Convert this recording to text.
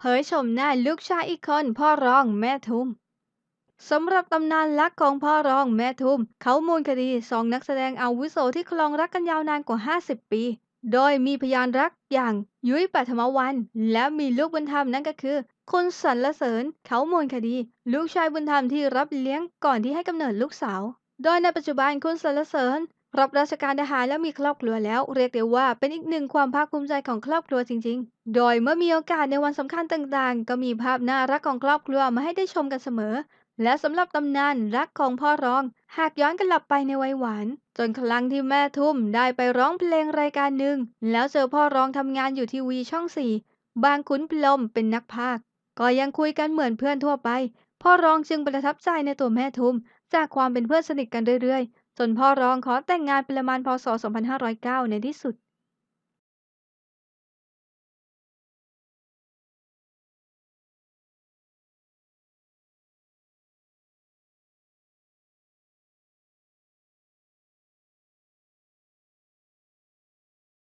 เผยชมหน้าลูกชายอีกคนพ่อรองแม่ทุมสำหรับตำนานรักของพ่อรองแม่ทุม เขามูลคดีสองนักแสดงอาวุโสที่คลองรักกันยาวนานกว่า 50 ปี โดยมีพยานรักอย่างยุ้ยปัทมวัน และมีลูกบุญธรรมนั่นก็คือ คุณสรรเสริญเขามูลคดี ลูกชายบุญธรรมที่รับเลี้ยงก่อนที่ให้กำเนิดลูกสาว โดยในปัจจุบันคุณสรรเสริญ รับราชการทหารและมีครอบครัวแล้วเรียกได้ว่าเป็นอีกหนึ่งความภาคภูมิใจของครอบครัวจริง ๆ โดยเมื่อมีโอกาสในวันสำคัญต่างๆ ก็มีภาพน่ารักของครอบครัวมาให้ได้ชมกันเสมอ และสำหรับตำนานรักของพ่อรอง หากย้อนกลับไปในวัยหวาน จนครั้งที่แม่ทุ่มได้ไปร้องเพลงรายการหนึ่งแล้วเจอพ่อรองทำงานอยู่ที่วีช่องสี่บางขุนพรหมเป็นนักพากย์ก็ยังคุยกันเหมือนเพื่อนทั่วไป พ่อรองจึงประทับใจในตัวแม่ทุม จากความเป็นเพื่อนสนิทกันเรื่อยๆ จนพ่อรองขอแต่งงานเป็นละมานพศ 2509 ในที่สุด